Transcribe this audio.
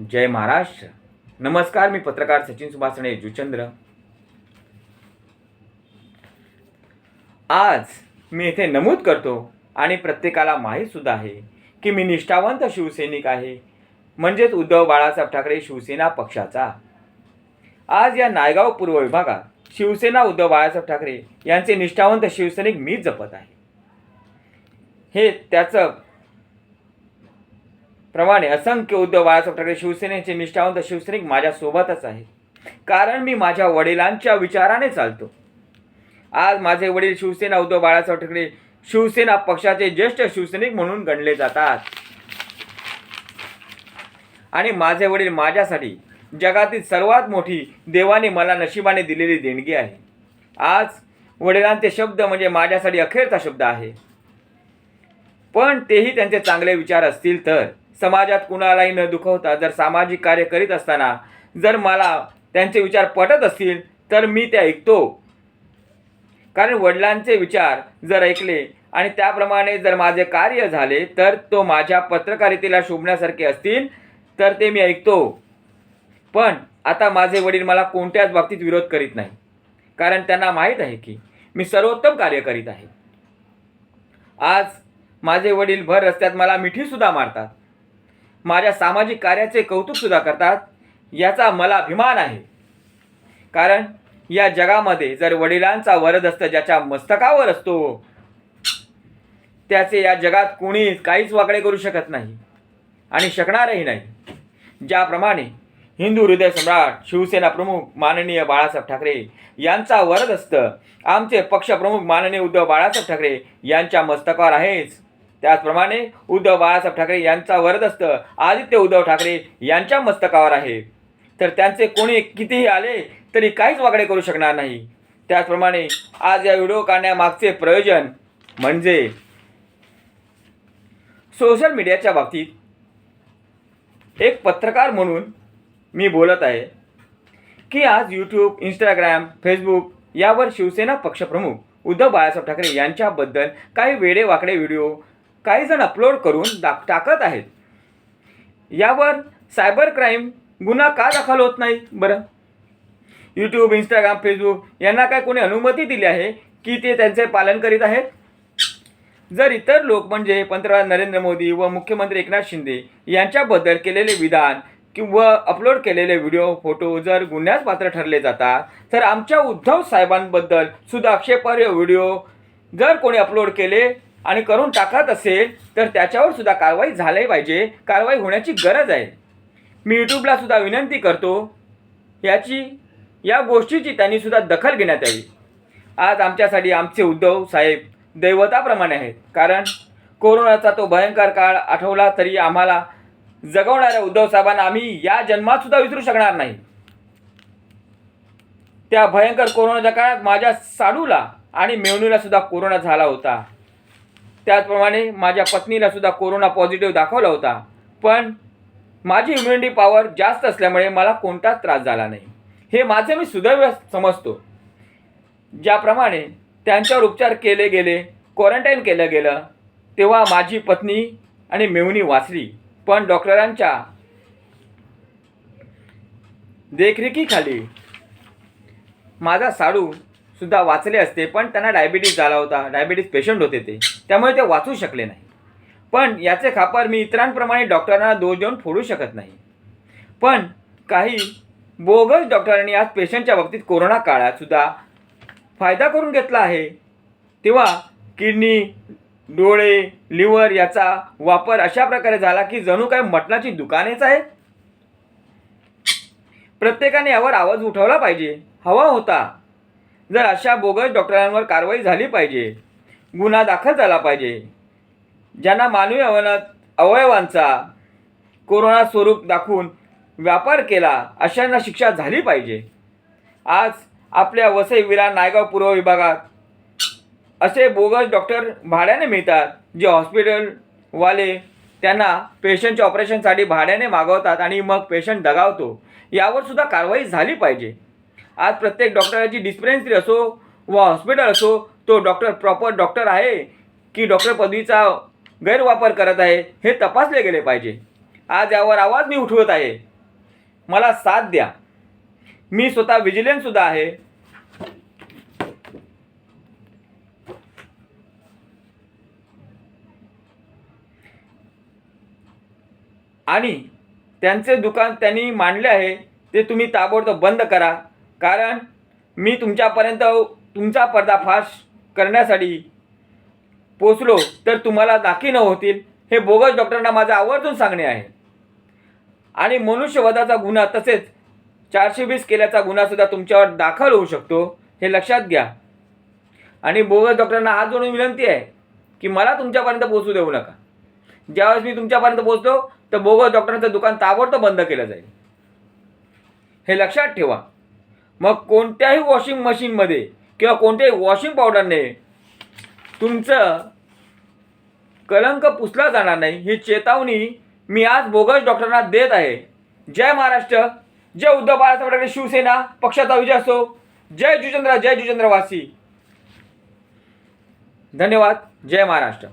जय महाराष्ट्र. नमस्कार मी पत्रकार सचिन सुभाषणे जुचंद्र. आज मी इथे नमूद करतो आणि प्रत्येकाला माहीतसुद्धा आहे की मी निष्ठावंत शिवसैनिक आहे म्हणजेच उद्धव बाळासाहेब ठाकरे शिवसेना पक्षाचा. आज या नायगाव पूर्व विभागात शिवसेना उद्धव बाळासाहेब ठाकरे यांचे निष्ठावंत शिवसैनिक मीच जपत आहे. हे त्याचं प्रमाणे असंख्य उद्धव बाळासाहेब ठाकरे शिवसेनेचे निष्ठावंत शिवसैनिक माझ्यासोबतच आहे कारण मी माझ्या वडिलांच्या विचाराने चालतो. आज माझे वडील शिवसेना उद्धव बाळासाहेब ठाकरे शिवसेना पक्षाचे ज्येष्ठ शिवसैनिक म्हणून गणले जातात. आणि माझे वडील माझ्यासाठी जगातील सर्वात मोठी देवाने मला नशिबाने दिलेली देणगी आहे. आज वडिलांचे शब्द म्हणजे माझ्यासाठी अखेरचा शब्द आहे. पण तेही त्यांचे चांगले विचार असतील तर. समाजात कुणालाही न दुखवता जर सामाजिक कार्य करीत असताना जर मला त्यांचे विचार पटत असतील तर मी ते ऐकतो. कारण वडिलांचे विचार जर ऐकले आणि त्याप्रमाणे जर माझे कार्य झाले तर तो माझ्या पत्रकारितेला शोभण्यासारखे असतील तर ते मी ऐकतो. पण आता माझे वडील मला कोणत्याच बाबतीत विरोध करीत नाही कारण त्यांना माहीत आहे की मी सर्वोत्तम कार्य करीत आहे. आज माझे वडील भर रस्त्यात मला मिठीसुद्धा मारतात. माझ्या सामाजिक कार्याचे कौतुकसुद्धा करतात याचा मला अभिमान आहे. कारण या जगामध्ये जर वडिलांचा वरदस्त ज्याच्या मस्तकावर असतो त्याचे या जगात कोणी काहीच वाकडे करू शकत नाही आणि शकणारही नाही. ज्याप्रमाणे हिंदू हृदय सम्राट शिवसेना प्रमुख माननीय बाळासाहेब ठाकरे यांचा वरदस्त आमचे पक्षप्रमुख माननीय उद्धव बाळासाहेब ठाकरे यांच्या मस्तकावर आहेच. त्याचप्रमाणे उद्धव बाळासाहेब ठाकरे यांचा वरदस्त आदित्य उद्धव ठाकरे यांच्या मस्तकावर आहे. तर त्यांचे कोणी कितीही आले तरी काहीच वाकडे करू शकणार नाही. त्याचप्रमाणे आज या व्हिडिओ काढण्यामागचे प्रयोजन म्हणजे सोशल मीडियाच्या बाबतीत एक पत्रकार म्हणून मी बोलत आहे की आज यूट्यूब इंस्टाग्राम फेसबुक यावर शिवसेना पक्षप्रमुख उद्धव बाळासाहेब ठाकरे यांच्याबद्दल काही वेडे वाकडे व्हिडिओ काही जण अपलोड करून दा टाकत आहेत. यावर सायबर क्राईम गुन्हा का दाखल होत नाही? बरं. यूट्यूब इंस्टाग्राम फेसबुक यांना काय कोणी अनुमती दिली आहे की ते त्यांचे पालन करीत आहेत? जर इतर लोक म्हणजे पंतप्रधान नरेंद्र मोदी व मुख्यमंत्री एकनाथ शिंदे यांच्याबद्दल केलेले विधान किंवा अपलोड केलेले व्हिडिओ फोटो जर गुन्ह्यास पात्र ठरले जातात तर आमच्या उद्धव साहेबांबद्दल सुद्धा आक्षेपार्ह व्हिडिओ जर कोणी अपलोड केले आणि करून टाकत असेल तर त्याच्यावर सुद्धा कारवाई झाली पाहिजे. कारवाई होण्याची गरज आहे. मी यूट्यूबला सुद्धा विनंती करतो याची या गोष्टीची त्यांनी सुद्धा दखल घेण्यात यावी. आज आमच्यासाठी आमचे उद्धव साहेब दैवताप्रमाणे आहेत. कारण कोरोनाचा तो भयंकर काळ आठवला तरी आम्हाला जगवणाऱ्या उद्धव साहेबांना आम्ही या जन्मात सुद्धा विसरू शकणार नाही. त्या भयंकर कोरोनाच्या काळात माझ्या साडूला आणि मेवणीला सुद्धा कोरोना झाला होता. त्याचप्रमाणे माझ्या पत्नीला सुद्धा कोरोना पॉझिटिव्ह दाखवला होता. पण माझी इम्युनिटी पॉवर जास्त असल्यामुळे मला कोणताच त्रास झाला नाही. हे माझे मी सुदैव समजतो. ज्याप्रमाणे त्यांच्यावर उपचार केले गेले क्वारंटाईन केलं गेलं तेव्हा माझी पत्नी आणि मेवणी वाचली. पण डॉक्टरांच्या देखरेखीखाली माझा साडू सुद्धा वाचले असते पण त्यांना डायबिटीज झाला होता. डायबिटीज पेशंट होते ते. त्यामुळे ते वाचू शकले नाही. पण याचे खापर मी इतरांप्रमाणे डॉक्टरांना दोष देऊन फोडू शकत नाही. पण काही बोगस डॉक्टरांनी आज पेशंटच्या बाबतीत कोरोना काळात सुद्धा फायदा करून घेतला आहे. तेव्हा किडनी डोळे लिव्हर याचा वापर अशा प्रकारे झाला की जणू काय मटणाची दुकानेच आहेत. प्रत्येकाने यावर आवाज उठवला पाहिजे. हवा होता. जर अशा बोगस डॉक्टरांवर कारवाई झाली पाहिजे गुन्हा दाखल झाला पाहिजे ज्यांना मानवी अवयवात अवयवांचा कोरोना स्वरूप दाखवून व्यापार केला अशांना शिक्षा झाली पाहिजे. आज आपल्या वसईविरा नायगाव पूर्व विभागात असे बोगस डॉक्टर भाड्याने मिळतात जे हॉस्पिटलवाले त्यांना पेशंटच्या ऑपरेशनसाठी भाड्याने मागवतात आणि मग पेशंट दगावतो. यावर सुद्धा कारवाई झाली पाहिजे. आज प्रत्येक डॉक्टराची डिस्पेन्सरी असो व हॉस्पिटल असो तो डॉक्टर प्रॉपर डॉक्टर आहे की डॉक्टर पदवीचा गैरवापर करत आहे हे तपासले गेले पाहिजे. आज यावर आवाज मी उठवत आहे. मला साथ द्या. मी स्वतः विजिलन्ससुद्धा आहे. आणि त्यांचे दुकान त्यांनी मांडले आहे ते तुम्ही ताबडतोब बंद करा. कारण मी तुमच्यापर्यंत तुमचा पर्दाफाश करण्यासाठी पोचलो तर तुम्हाला दाखी न होतील हे बोगस डॉक्टरांना माझं आवर्जून सांगणे आहे. आणि मनुष्यवधाचा गुन्हा तसेच चारशे वीस केल्याचा गुन्हासुद्धा तुमच्यावर दाखल होऊ शकतो हे लक्षात घ्या. आणि बोगस डॉक्टरांना हात जोडून विनंती आहे की मला तुमच्यापर्यंत पोहोचू देऊ नका. ज्यावेळेस मी तुमच्यापर्यंत पोहोचतो तर बोगस डॉक्टरांचं दुकान ताबडतोब बंद केलं जाईल. हे लक्षात ठेवा. मग कोणत्याही वॉशिंग मशीनमध्ये किंवा कोणत्याही वॉशिंग पावडरने तुमचं कलंक पुसला जाणार नाही ही चेतावणी मी आज बोगस डॉक्टरांना देत आहे. जय महाराष्ट्र जय उद्धव बाळासाहेब ठाकरे शिवसेना पक्षाचा विजय असो. जय जुचंद्र जय जुचंद्रवासी. धन्यवाद जय महाराष्ट्र.